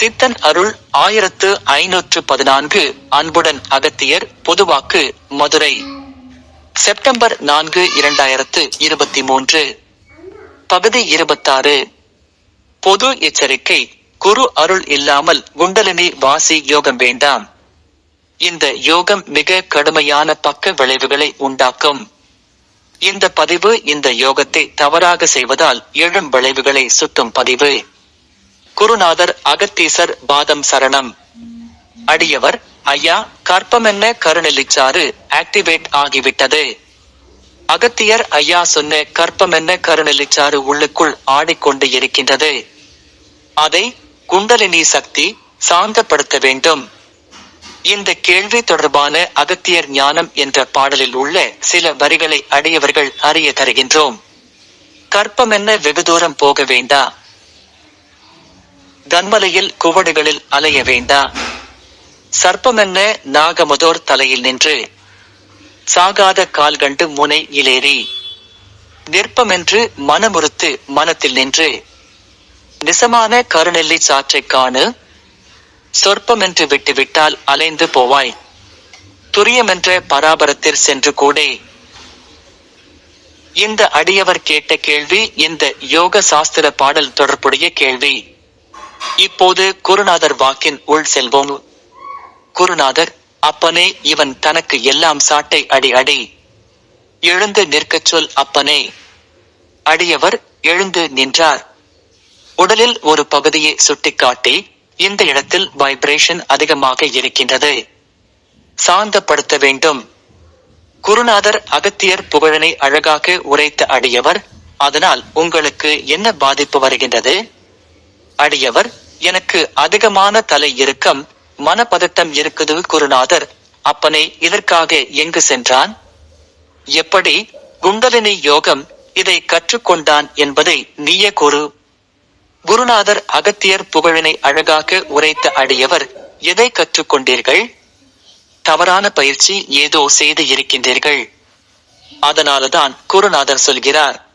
சித்தன் அருள் ஆயிரத்து ஐநூற்று பதினான்கு. அன்புடன் அகத்தியர் பொதுவாக்கு மதுரை. செப்டம்பர் நான்கு இரண்டாயிரத்து இருபத்தி மூன்று பகுதி இருபத்தாறு. பொது எச்சரிக்கை குரு அருள் இல்லாமல் குண்டலினி வாசி யோகம் வேண்டாம். இந்த யோகம் மிக கடுமையான பக்க விளைவுகளை உண்டாக்கும். இந்த பதிவு இந்த யோகத்தை தவறாக செய்வதால் எழும் விளைவுகளை சுட்டும் பதிவு. குருநாதர் அகத்தீசர் பாதம் சரணம். அடியவர் ஐயா கற்பமென்ன கருணெல்லிச்சாறு ஆக்டிவேட் ஆகிவிட்டது. அகத்தியர் ஐயா சொன்ன கற்பமென்ன கருணெல்லிச்சாறு உள்ளுக்குள் ஆடிக்கொண்டு இருக்கின்றது. அதை குண்டலினி சக்தி சாந்தப்படுத்த வேண்டும். இந்த கேள்வி தொடர்பான அகத்தியர் ஞானம் என்ற பாடலில் உள்ள சில வரிகளை அடியவர்கள் அறிய தருகின்றோம். கற்பமென்ன வெகு தூரம் போக வேண்டா தன்மலையில் குவடுகளில் அலைய வேண்டா. சர்ப்பமென்ன நாகமுதோர் தலையில் நின்று. சாகாத கால் கண்டு முனை இலேறி. நிற்பமென்று மனமுறுத்து மனத்தில் நின்று. நிசமான கருநெல்லி சாற்றைக் காணு. சொற்பமென்று விட்டுவிட்டால் அலைந்து போவாய். துரியமென்ற பராபரத்தில் சென்று கூடே. இந்த அடியவர் கேட்ட கேள்வி இந்த யோக சாஸ்திர பாடல் தொடர்புடைய கேள்வி. இப்போது குருநாதர் வாக்கின் உள் செல்வோம். குருநாதர் அப்பனே இவன் தனக்கு எல்லாம் சாட்டை அடி அடி. எழுந்து நிற்கச் சொல் அப்பனே. அடியவர் எழுந்து நின்றார். உடலில் ஒரு பகுதியை சுட்டிக்காட்டி இந்த இடத்தில் வைப்ரேஷன் அதிகமாக இருக்கின்றது. சாந்தப்படுத்த வேண்டும். குருநாதர் அகத்தியர் புகழனை அழகாக உரைத்த அடியவர் அதனால் உங்களுக்கு என்ன பாதிப்பு வருகின்றது? அடியவர் எனக்கு அதிகமான தலை இறுக்கம் மனப்பதட்டம் இருக்குது குருநாதர். அப்பனே இதற்காக எங்கு சென்றான்? எப்படி? குண்டலினி யோகம் இதை கற்றுக்கொண்டான் என்பதை நீயே கூறு. குருநாதர் அகத்தியர் புகழினை அழகாக உரைத்த அடியவர் எதை கற்றுக்கொண்டீர்கள்? தவறான பயிற்சி ஏதோ செய்து இருக்கின்றீர்கள். அதனாலதான் குருநாதர் சொல்கிறார்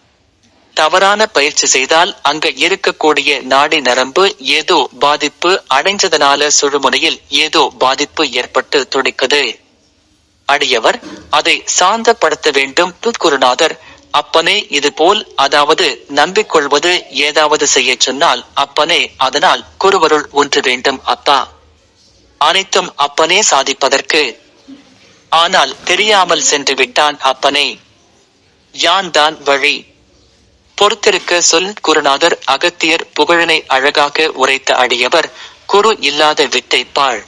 தவறான பயிற்சி செய்தால் அங்க இருக்கக்கூடிய நாடி நரம்பு ஏதோ பாதிப்பு அடைஞ்சதனால சுழுமுனையில் ஏதோ பாதிப்பு ஏற்பட்டு துடிக்குது. அடியவர் அதை சாந்தப்படுத்த வேண்டும் குருநாதர் அப்பனே இது போல் அதாவது நம்பிக்கொள்வது ஏதாவது செய்ய சொன்னால் அப்பனே அதனால் குருவருள் ஒன்று வேண்டும் அப்பா. அனைத்தும் அப்பனே சாதிப்பதற்கு. ஆனால் தெரியாமல் சென்று விட்டான் அப்பனே. யான் தான் வழி? பொறுத்திருக்க சொல் குருநாதர் அகத்தியர் புகழனை அழகாக உரைத்த அடியவர் குரு இல்லாத வித்தை பாழ்.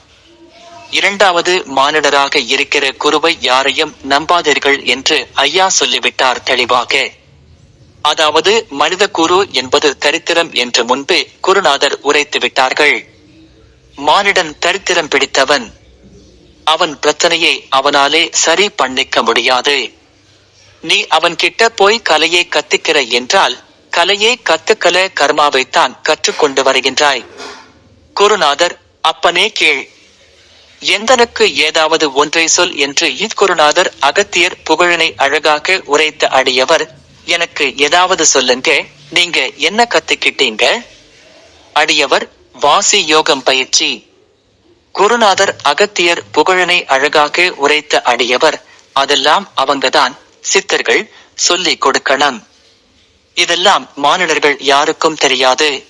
இரண்டாவது மானிடராக இருக்கிற குருவை யாரையும் நம்பாதீர்கள் என்று ஐயா சொல்லிவிட்டார் தெளிவாக. அதாவது மனித குரு என்பது தரித்திரம் என்று முன்பே குருநாதர் உரைத்து விட்டார்கள். மானிடன் தரித்திரம் பிடித்தவன். அவன் பிரச்சனையை அவனாலே சரி பண்ணிக்க முடியாது. நீ அவன் கிட்ட போய் கலையை கத்துக்கிற என்றால் கலையை கத்துக்கல கர்மாவைத்தான் கற்றுக்கொண்டு வருகின்றாய். குருநாதர் அப்பனே கேள். எந்தனுக்கு ஏதாவது ஒன்றை சொல் என்று இக்குருநாதர் அகத்தியர் புகழனை அழகாக உரைத்த அடியவர் எனக்கு ஏதாவது சொல்லுங்க நீங்க என்ன கத்துக்கிட்டீங்க? அடியவர் வாசி யோகம் பயிற்சி. குருநாதர் அகத்தியர் புகழனை அழகாக உரைத்த அடியவர் அதெல்லாம் அவங்கதான். சித்தர்கள் சொல்லிக் கொடுக்கணும் இதெல்லாம் மானிடர்கள் யாருக்கும் தெரியாது.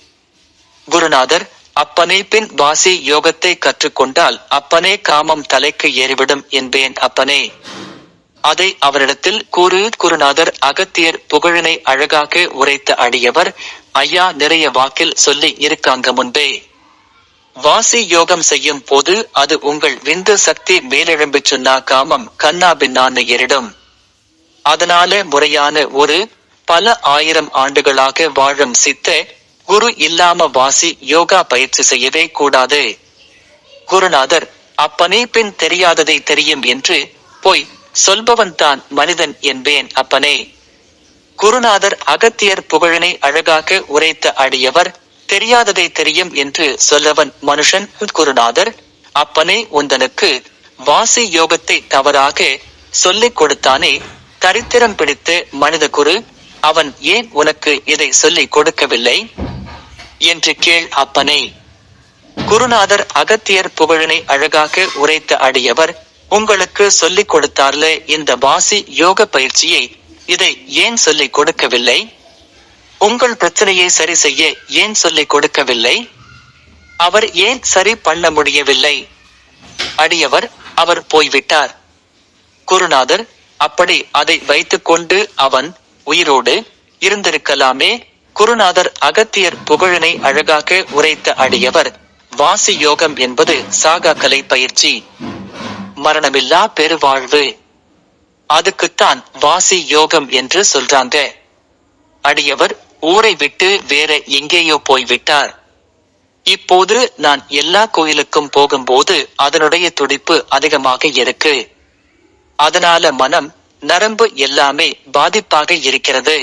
குருநாதர் அப்பனே பின் வாசி யோகத்தை கற்றுக்கொண்டால் அப்பனே காமம் தலைக்கு ஏறிவிடும் என்பேன் அப்பனே. அதை அவரிடத்தில் கூறு குருநாதர் அகத்தியர் புகழினை அழகாக உரைத்த அடியவர் ஐயா நிறைய வாக்கில் சொல்லி இருக்காங்க முன்பே. வாசி யோகம் செய்யும் போது அது உங்கள் விந்து சக்தி மேலெழும்பி சொன்னா காமம் கண்ணா பின்னான்னு ஏறிடும். அதனால முறையான ஒரு பல ஆயிரம் ஆண்டுகளாக வாழும் சித்த குரு இல்லாம வாசி யோகா பயிற்சி செய்யவே கூடாது. குருநாதர் அப்பனே பின் தெரியாததை தெரியும் என்று போய் சொல்பவன் தான் மனிதன் என்பேன் அப்பனே. குருநாதர் அகத்தியர் புகழனை அழகாக உரைத்த அடியவர் தெரியாததை தெரியும் என்று சொல்லவன் மனுஷன் குருநாதர் அப்பனே உந்தனுக்கு வாசி யோகத்தை தவறாக சொல்லிக் கொடுத்தானே தரித்திரம் பிடித்து மனித குரு அவன் ஏன் உனக்கு இதை சொல்லிக் கொடுக்கவில்லை? என்று கேள் அப்பனை. குருநாதர் அகத்தியர் புகழினை அழகாக உரைத்த அடியவர் உங்களுக்கு சொல்லிக் கொடுத்தார்ல இந்த வாசி யோக பயிற்சியை இதை ஏன் சொல்லிக் கொடுக்கவில்லை? உங்கள் பிரச்சனையை சரி செய்ய ஏன் சொல்லிக் கொடுக்கவில்லை? அவர் ஏன் சரி பண்ண முடியவில்லை? அடியவர் அவர் போய்விட்டார். குருநாதர் அப்படி அதை வைத்துக்கொண்டு அவன் உயிரோடு இருந்திருக்கலாமே. குருநாதர் அகத்தியர் புகழினை அழகாக உரைத்த அடியவர். வாசி யோகம் என்பது சாகா கலை பயிற்சி. மரணமில்லா பெருவாழ்வு. அதுக்குத்தான் வாசி யோகம் என்று சொல்றாங்க. அடியவர் ஊரை விட்டு வேற எங்கேயோ போய்விட்டார். இப்போது நான் எல்லா கோயிலுக்கும் போகும்போது அதனுடைய துடிப்பு அதிகமாக இருக்கு. அதனால மனம் நரம்பு எல்லாமே பாதிப்பாக இருக்கிறது.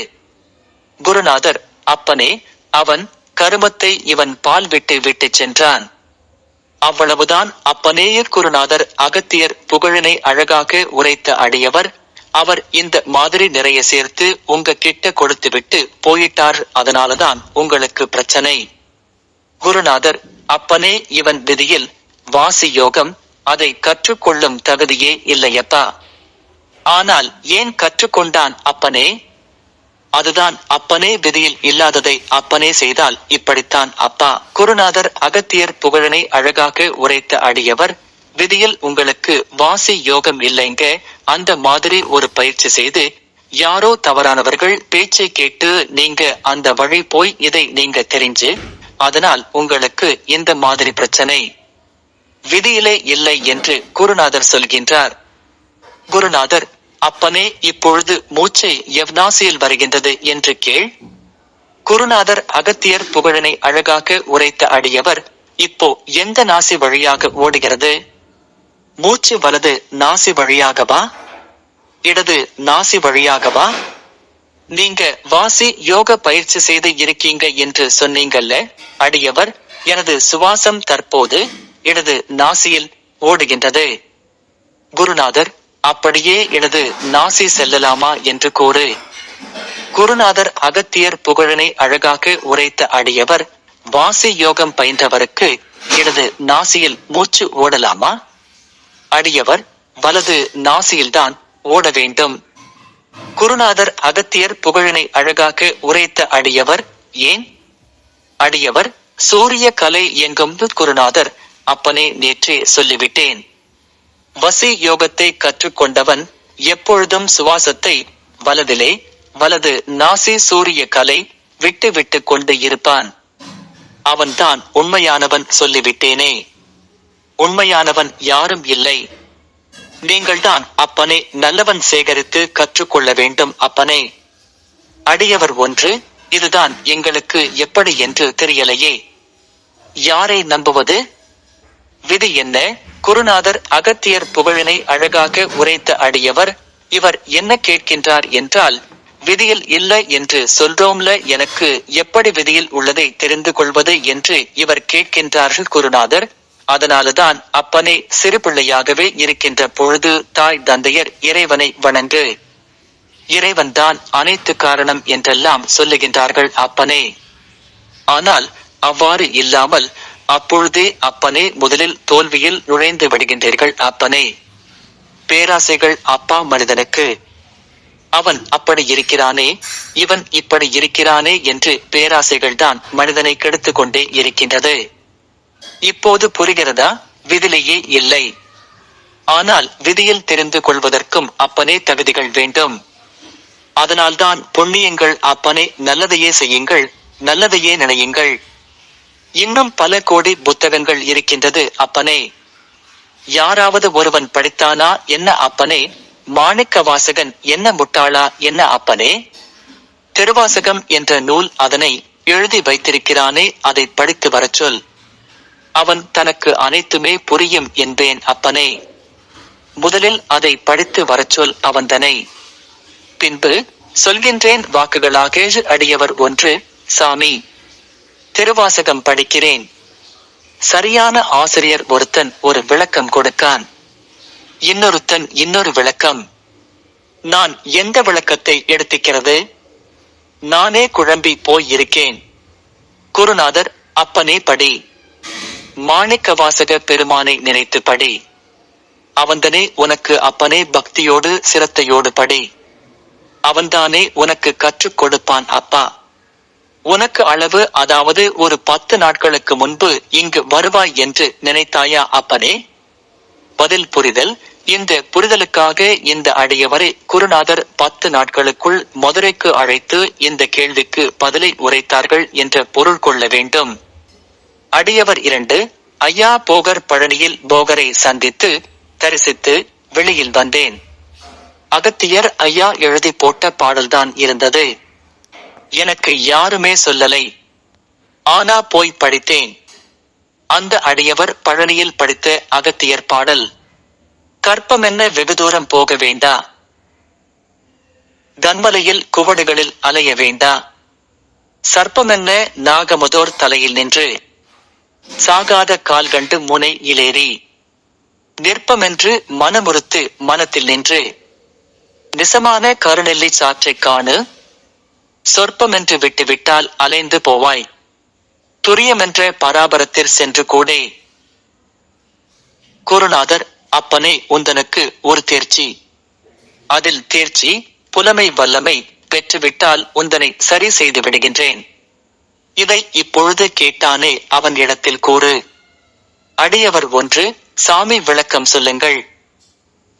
குருநாதர் அப்பனே அவன் கருமத்தை இவன் பால் விட்டு விட்டு சென்றான். அவ்வளவுதான் அப்பனேய குருநாதர் அகத்தியர் புகழினை அழகாக உரைத்த அடியவர் அவர் இந்த மாதிரி நிறைய சேர்த்து உங்க கிட்ட கொடுத்து விட்டு போயிட்டார் அதனாலதான் உங்களுக்கு பிரச்சனை. குருநாதர் அப்பனே இவன் விதியில் வாசி யோகம் அதை கற்றுக்கொள்ளும் தகுதியே இல்லையப்பா. ஆனால் ஏன் கற்றுக்கொண்டான் அப்பனே? அதுதான் அப்பனே விதியில் இல்லாததை அப்பனே செய்தால் இப்படித்தான் அப்பா. குருநாதர் அகத்தியர் புகழனை அழகாக உரைத்த அடியவர் விதியில் உங்களுக்கு வாசி யோகம் இல்லைங்க அந்த மாதிரி ஒரு பயிற்சி செய்து யாரோ தவறானவர்கள் பேச்சை கேட்டு நீங்க அந்த வழி போய் இதை நீங்க தெரிஞ்சு அதனால் உங்களுக்கு இந்த மாதிரி பிரச்சனை. விதியிலே இல்லை என்று குருநாதர் சொல்கின்றார். குருநாதர் அப்பனே இப்பொழுது மூச்சை எவ்நாசியில் வருகின்றது என்று கேள். குருநாதர் அகத்தியர் புகழனை அழகாக உரைத்த அடியவர் இப்போ எந்த நாசி வழியாக ஓடுகிறது? மூச்சு வலது நாசி வழியாகவா? இடது நாசி வழியாகவா? நீங்க வாசி யோக பயிற்சி செய்து இருக்கீங்க என்று சொன்னீங்கல்ல அடியவர் எனது சுவாசம் தற்போது இடது நாசியில் ஓடுகின்றது. குருநாதர் அப்படியே எனது நாசி செல்லலாமா என்று கூறு. குருநாதர் அகத்தியர் புகழனை அழகாக உரைத்த அடியவர் வாசி யோகம் பயின்றவருக்கு இடது நாசியில் மூச்சு ஓடலாமா? அடியவர் வலது நாசியில்தான் ஓட வேண்டும். குருநாதர் அகத்தியர் புகழினை அழகாக உரைத்த அடியவர் ஏன்? அடியவர் சூரிய கலை எங்கும் குருநாதர் அப்பனே நேற்றே சொல்லிவிட்டேன். வசி யோகத்தை கற்றுக்கொண்டவன் எப்பொழுதும் சுவாசத்தை வலதிலே வலது நாசி சூரிய கலை விட்டு விட்டு கொண்டு இருப்பான். அவன்தான் உண்மையானவன் சொல்லிவிட்டேனே. உண்மையானவன் யாரும் இல்லை. நீங்கள்தான் அப்பனே நல்லவன் சேகரித்து கற்றுக்கொள்ள வேண்டும் அப்பனே. அடியவர் ஒன்று இதுதான் எங்களுக்கு எப்படி என்று தெரியலையே. யாரை நம்புவது? விதி என்ன? குருநாதர் அகத்தியர் புகழினை அழகாக உரைத்த அடியவர் இவர் என்ன கேட்கின்றார் என்றால் விதியில் இல்லை என்று சொல்றோம்ல எனக்கு எப்படி விதியில் உள்ளதை தெரிந்து கொள்வது என்று இவர் கேட்கின்றார்கள் குருநாதர். அதனால்தான் அப்பனே சிறு பிள்ளையாகவே இருக்கின்ற பொழுது தாய் தந்தையர் இறைவனை வணங்கு. இறைவன்தான் அனைத்து காரணம் என்றெல்லாம் சொல்லுகின்றார்கள் அப்பனே. ஆனால் அவ்வாறு இல்லாமல் அப்பொழுதே அப்பனே முதலில் தோல்வியில் நுழைந்து விடுகின்றீர்கள் அப்பனே பேராசைகள் அப்பா மனிதனுக்கு. அவன் அப்படி இருக்கிறானே இவன் இப்படி இருக்கிறானே என்று பேராசைகள் தான் மனிதனை கெடுத்துக் கொண்டே இருக்கின்றது. இப்போது புரிகிறதா? விதிலேயே இல்லை. ஆனால் விதியில் தெரிந்து கொள்வதற்கும் அப்பனே தகுதிகள் வேண்டும். அதனால்தான் புண்ணியங்கள் அப்பனே நல்லதையே செய்யுங்கள் நல்லதையே நினையுங்கள். இன்னும் பல கோடி புத்தகங்கள் இருக்கின்றது அப்பனே. யாராவது ஒருவன் படித்தானா என்ன அப்பனே? மாணிக்க வாசகன் என்ன முட்டாளா என்ன அப்பனே? திருவாசகம் என்ற நூல் அதனை எழுதி வைத்திருக்கிறானே அதை படித்து வரச் சொல் அவன் தனக்கு அனைத்துமே புரியும் என்பேன் அப்பனே. முதலில் அதை படித்து வரச் சொல் அவன்தனை. பின்பு சொல்கின்றேன் வாக்குகளாக அடியவர் ஒன்று சாமி. திருவாசகம் படிக்கிறேன். சரியான ஆசிரியர் ஒருத்தன் ஒரு விளக்கம் கொடுக்கான் இன்னொருத்தன் இன்னொரு விளக்கம். நான் எந்த விளக்கத்தை எடுத்துக்கிறது? நானே குழம்பி போய் இருக்கேன் குருநாதர் அப்பனே படி. மாணிக்கவாசக பெருமானை நினைத்து படி. அவன்தனே உனக்கு அப்பனே பக்தியோடு சிரத்தையோடு படி. அவன்தானே உனக்கு கற்றுக் கொடுப்பான் அப்பா. உனக்கு அளவு அதாவது ஒரு பத்து நாட்களுக்கு முன்பு இங்கு வருவாய் என்று நினைத்தாயா அப்பனே? பதில் புரிதல். இந்த புரிதலுக்காக இந்த அடியவரை குருநாதர் பத்து நாட்களுக்குள் மதுரைக்கு அழைத்து இந்த கேள்விக்கு பதிலை உரைத்தார்கள் என்ற பொருள் கொள்ள வேண்டும். அடியவர் இரண்டு ஐயா போகர் பழனியில் போகரை சந்தித்து தரிசித்து வெளியில் வந்தேன். அகத்தியர் ஐயா எழுதி போட்ட பாடல்தான் இருந்தது. எனக்கு யாருமே சொல்லலை. ஆனா போய் படித்தேன். அந்த அடியவர் பழனியில் படித்த அகத்தியர் பாடல். கற்பம் என்ன வெகு தூரம் போக வேண்டா. கன்மலையில் குவடுகளில் அலைய வேண்டா. சர்ப்பமென்ன நாகமுதோர் தலையில் நின்று. சாகாத கால்கண்டு முனை இலேறி. நிற்பமென்று மனமுறுத்து மனத்தில் நின்று. நிசமான கருநெல்லி சாற்றைக் காணு. சொற்பமென்று விட்டுவிட்டால் அலைந்து போவாய். துரியமென்ற பராபரத்தில் சென்று கூடே. குருநாதர் அப்பனே உந்தனுக்கு ஒரு தேர்ச்சி. அதில் தேர்ச்சி புலமை வல்லமை பெற்றுவிட்டால் உந்தனை சரி செய்து விடுகின்றேன். இதை இப்பொழுது கேட்டானே அவன் இடத்தில் கூறு. அடியவர் ஒன்று சாமி விளக்கம் சொல்லுங்கள்.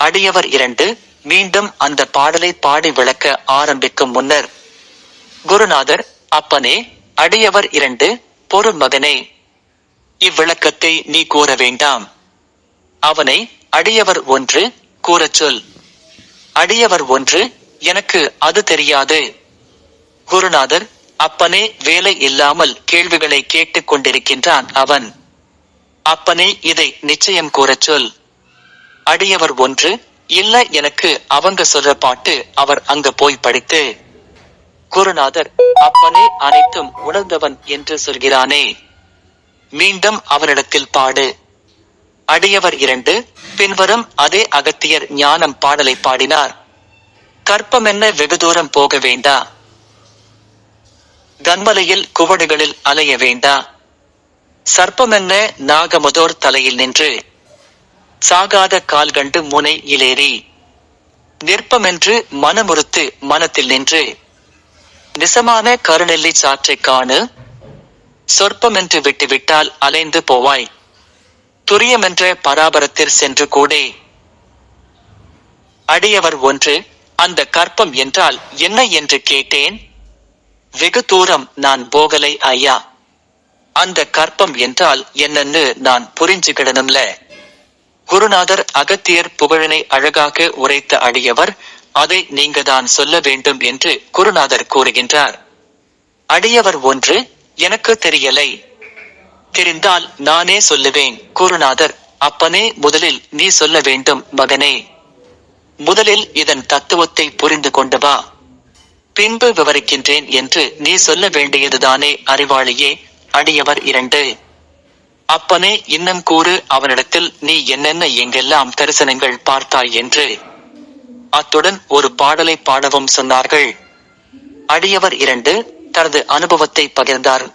அடியவர் இரண்டு மீண்டும் அந்த பாடலை பாடி விளக்க ஆரம்பிக்கும் முன்னர் குருநாதர் அப்பனே அடியவர் இரண்டு பொருள் மகனே. இவ்விளக்கத்தை நீ கூற வேண்டாம். அவனை அடியவர் ஒன்று கூறச் சொல். அடியவர் ஒன்று எனக்கு அது தெரியாது. குருநாதர் அப்பனே வேலை இல்லாமல் கேள்விகளை கேட்டுக் கொண்டிருக்கின்றான் அவன். அப்பனே இதை நிச்சயம் கூறச் சொல். அடியவர் ஒன்று இல்ல எனக்கு அவங்க சொல்ற பாட்டு அவர் அங்க போய் படித்து குருநாதர் அப்பனே அனைத்தும் உணர்ந்தவன் என்று சொல்கிறானே. மீண்டும் அவனிடத்தில் பாடு. அடியவர் இரண்டு பின்வரும் அதே அகத்தியர் ஞானம் பாடலை பாடினார். கற்பம் என்ன வெகு தூரம் போக வேண்டா. கன்மலையில் குவடுகளில் அலைய வேண்டா. சர்ப்பமென்ன நாகமுதோர் தலையில் நின்று. சாகாத கால்கண்டு முனை இலேறி. நிற்பமென்று மனமுறுத்து மனத்தில் நின்று. நிசமான கருநெல்லி சாற்றைக் காணு சொற்பமென்று விட்டுவிட்டால் அலைந்து போவாய். துரியமென்ற பராபரத்தில் சென்று கூடே. அடியவர் ஒன்று அந்த கற்பம் என்றால் என்ன என்று கேட்டேன்? வெகு தூரம் நான் போகலை ஐயா. அந்த கற்பம் என்றால் என்னன்னு நான் புரிஞ்சுக்கிடணும்ல. குருநாதர் அகத்தியர் புகழினை அழகாக உரைத்த அடியவர் அதை நீங்கதான் சொல்ல வேண்டும் என்று குருநாதர் கூறுகின்றார். அடியவர் ஒன்று எனக்கு தெரியலை. தெரிந்தால் நானே சொல்லுவேன். குருநாதர் அப்பனே முதலில் நீ சொல்ல வேண்டும் மகனே. முதலில் இதன் தத்துவத்தை புரிந்து கொண்டு வா. பின்பு விவரிக்கின்றேன் என்று நீ சொல்ல வேண்டியதுதானே அறிவாளியே. அடியவர் இரண்டு அப்பனே இன்னும் கூறு அவனிடத்தில் நீ என்னென்ன எங்கெல்லாம் தரிசனங்கள் பார்த்தாய்? என்று அத்துடன் ஒரு பாடலை பாடவும் சொன்னார்கள். அடியவர் இரண்டு தனது அனுபவத்தை பகிர்ந்தார்.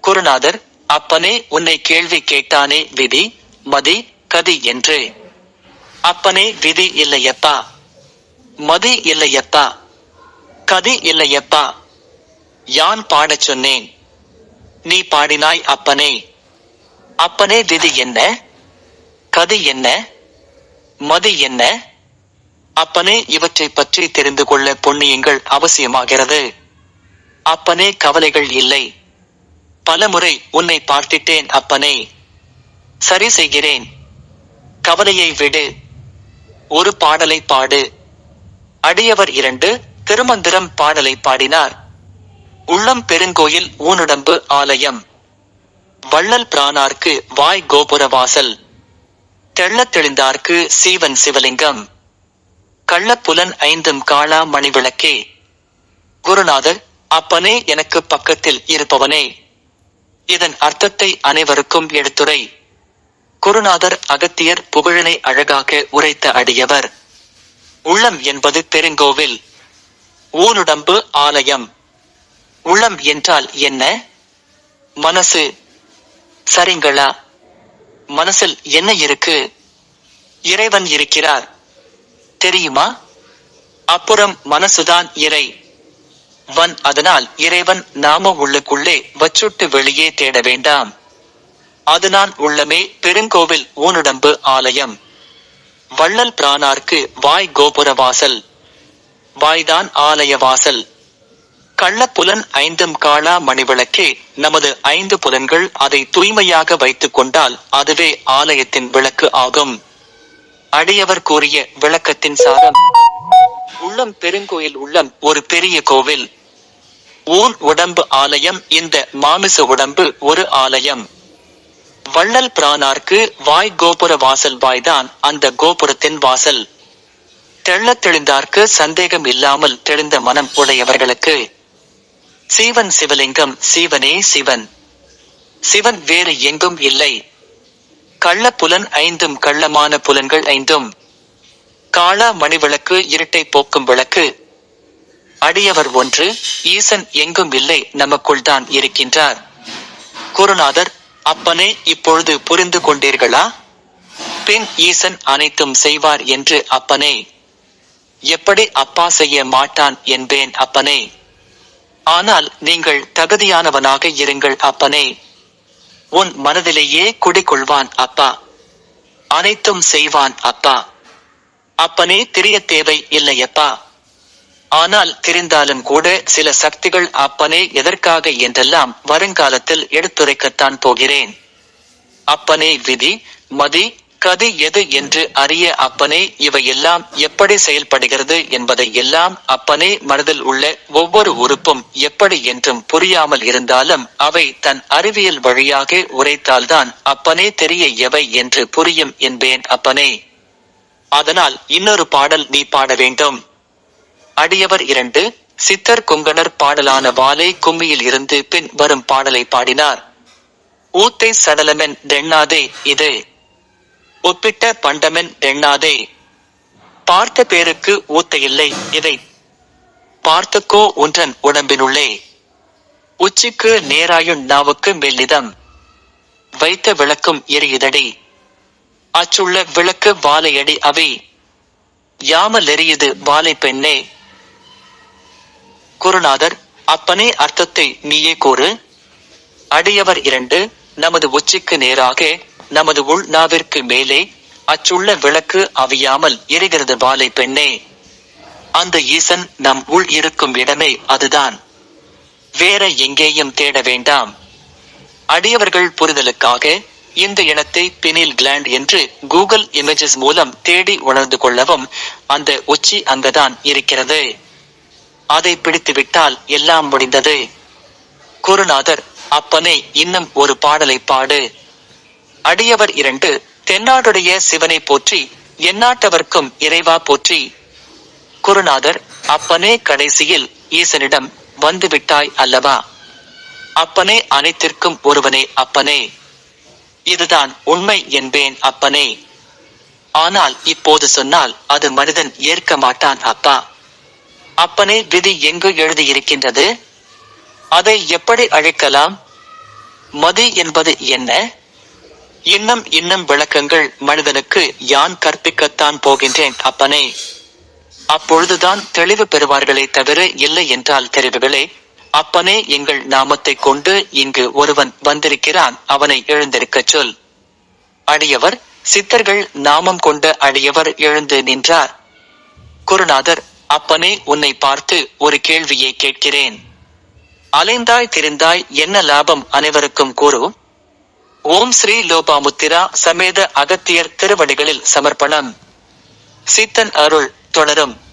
குருநாதர் அப்பனே உன்னை கேள்வி கேட்டானே விதி மதி கதி என்று. அப்பனே விதி இல்லையப்பா. மதி இல்லையப்பா. கதி இல்லையப்பா. யான் பாடச் சொன்னேன். நீ பாடினாய் அப்பனே. அப்பனே விதி என்ன? கதி என்ன? மதி என்ன? அப்பனே இவற்றை பற்றி தெரிந்து கொள்ள பொன்னியங்கள் அவசியமாகிறது. அப்பனே கவலைகள் இல்லை. பலமுறை உன்னை பார்த்திட்டேன் அப்பனே. சரி செய்கிறேன். கவலையை விடு. ஒரு பாடலை பாடு. அடியவர் இரண்டு திருமந்திரம் பாடலை பாடினார். உள்ளம் பெருங்கோயில் ஊனுடம்பு ஆலயம். வள்ளல் பிரானார்க்கு வாய் கோபுர வாசல். தெள்ளத் தெளிந்தார்க்கு சீவன் சிவலிங்கம். கள்ளப்புலன் ஐந்தும் காளா மணிவிளக்கே. குருநாதர் அப்பனே எனக்கு பக்கத்தில் இருப்பவனே. இதன் அர்த்தத்தை அனைவருக்கும் எடுத்துரை. குருநாதர் அகத்தியர் புகழனை அழகாக உரைத்த அடியவர். உள்ளம் என்பது பெருங்கோவில். ஊனுடம்பு ஆலயம். உள்ளம் என்றால் என்ன? மனசு. சரிங்களா? மனசில் என்ன இருக்கு? இறைவன் இருக்கிறார். தெரியுமா? அப்புறம் மனசுதான் இறை. வன் அதனால் இறைவன் நாம உள்ளுக்குள்ளே வச்சுட்டு வெளியே தேட வேண்டாம். அது நான் உள்ளமே பெருங்கோவில் ஊனுடம்பு ஆலயம். வள்ளல் பிரானார்க்கு வாய் கோபுர வாசல். வாய்தான் ஆலய வாசல். கள்ளப்புலன் ஐந்தும் காளா மணிவிளக்கே நமது ஐந்து புலன்கள் அதை தூய்மையாக வைத்துக் கொண்டால் அதுவே ஆலயத்தின் விளக்கு ஆகும். அடியவர் கூறிய விளக்கத்தின் சாரம். உள்ளம் பெருங்கோயில் உள்ளம் ஒரு பெரிய கோவில். ஊன் உடம்பு ஆலயம் இந்த மாமிச உடம்பு ஒரு ஆலயம். வள்ளல் பிரானார்க்கு வாய் கோபுர வாசல் வாய்தான் அந்த கோபுரத்தின் வாசல். தெள்ளத் தெளிந்தார்க்கு சந்தேகம் இல்லாமல் தெளிந்த மனம் உடையவர்களுக்கு. சீவன் சிவலிங்கம் சீவனே சிவன். சிவன் வேறு எங்கும் இல்லை. கள்ள புலன் ஐந்தும் கள்ளமான புலன்கள் ஐந்தும். காளா மணிவிளக்கு இருட்டை போக்கும் விளக்கு. அடியவர் ஒன்று ஈசன் எங்கும் இல்லை நமக்குள் தான் இருக்கின்றார். குருநாதர் அப்பனே இப்பொழுது புரிந்து கொண்டீர்களா? பின் ஈசன் அனைத்தும் செய்வார் என்று அப்பனே. எப்படி அப்பா செய்ய மாட்டான் என்பேன் அப்பனே. ஆனால் நீங்கள் தகுதியானவனாக இருங்கள் அப்பனே. உன் மனதிலேயே குடிகொள்வான் அப்பா. அனைத்தும் செய்வான் அப்பா. அப்பனே தெரிய தேவை இல்லையப்பா ஆனால் தெரிந்தாலும் கூட சில சக்திகள் அப்பனே எதற்காக என்றெல்லாம் வருங்காலத்தில் எடுத்துரைக்கத்தான் போகிறேன். அப்பனே விதி மதி கதி எது என்று அறிய அப்பனே இவையெல்லாம் எப்படி செயல்படுகிறது என்பதை எல்லாம் அப்பனே மனதில் உள்ள ஒவ்வொரு உறுப்பும் எப்படி என்றும் புரியாமல் இருந்தாலும் அவை தன் அறிவியல் வழியாக உரைத்தால்தான் அப்பனே தெரிய எவை என்று புரியும் என்பேன் அப்பனே. அதனால் இன்னொரு பாடல் நீ பாட வேண்டும். அடியவர் இரண்டு சித்தர் குங்கணர் பாடலான வாலை கும்மியில் இருந்து பின் வரும் பாடலை பாடினார். ஊத்தை சடலமென் டெண்ணாதே இது. ஒப்பிட்ட பண்டமென் எண்ணாதே. பார்த்த பேருக்கு ஊத்த இல்லை இதை. பார்த்துக்கோ ஒன்றன் உடம்பினுள்ளே. உச்சிக்கு நேராயுன் நாவுக்கு மெல்லிதம் வைத்த விளக்கும் எரியுதடி. அச்சுள்ள விளக்கு வாழையடி அவை. யாமல் எரியுது வாழை பெண்ணே. குருநாதர் அப்பனே அர்த்தத்தை நீயே கூறு. அடியவர் இரண்டு நமது உச்சிக்கு நேராக நமது உள் நாவிற்கு மேலே அச்சுள்ள விளக்கு அவியாமல் எரிகிறது பாலை பெண்ணே. அந்த ஈசன் நம் உள் இருக்கும் இடமே அதுதான். வேற எங்கேயும் தேட வேண்டாம். அடியவர்கள் புரிதலுக்காக இந்த இனத்தை பினில் கிளாண்ட் என்று கூகுள் இமேஜஸ் மூலம் தேடி உணர்ந்து கொள்ளவும் அந்த உச்சி அங்கதான் இருக்கிறது. அதை பிடித்துவிட்டால் எல்லாம் முடிந்தது. குருநாதர் அப்பனே இன்னும் ஒரு பாடலை பாடு. அடியவர் இரண்டு தென்னாடுடைய சிவனை போற்றி எந்நாட்டவர்க்கும் இறைவா போற்றி. குருநாதர் அப்பனே கடைசியில் ஈசனிடம் வந்துவிட்டாய் அல்லவா? அப்பனே அனைத்திற்கும் ஒருவனே அப்பனே. இதுதான் உண்மை என்பேன் அப்பனே. ஆனால் இப்போது சொன்னால் அது மனிதன் ஏற்க மாட்டான் அப்பா. அப்பனே விதி எங்கு எழுதியிருக்கின்றது? அதை எப்படி அழைக்கலாம்? மதி என்பது என்ன? இன்னும் இன்னும் விளக்கங்கள் மனிதனுக்கு யான் கற்பிக்கத்தான் போகின்றேன் அப்பனே. அப்பொழுதுதான் தெளிவு பெறுவார்களே தவிர இல்லை என்றால் தெரிவுகளே அப்பனே எங்கள் நாமத்தை கொண்டு இங்கு ஒருவன் வந்திருக்கிறான் அவனை எழுந்திருக்கச் சொல். அடியவர் சித்தர்கள் நாமம் கொண்ட அடியவர் எழுந்து நின்றார். குருநாதர் அப்பனே உன்னை பார்த்து ஒரு கேள்வியை கேட்கிறேன். அலைந்தாய் திரிந்தாய் என்ன லாபம் அனைவருக்கும் கூறும் ஓம் ஸ்ரீ லோபாமுத்திரா சமேத அகத்தியர் திருவடிகளில் சமர்ப்பணம். சித்தன் அருள் தொடரும்.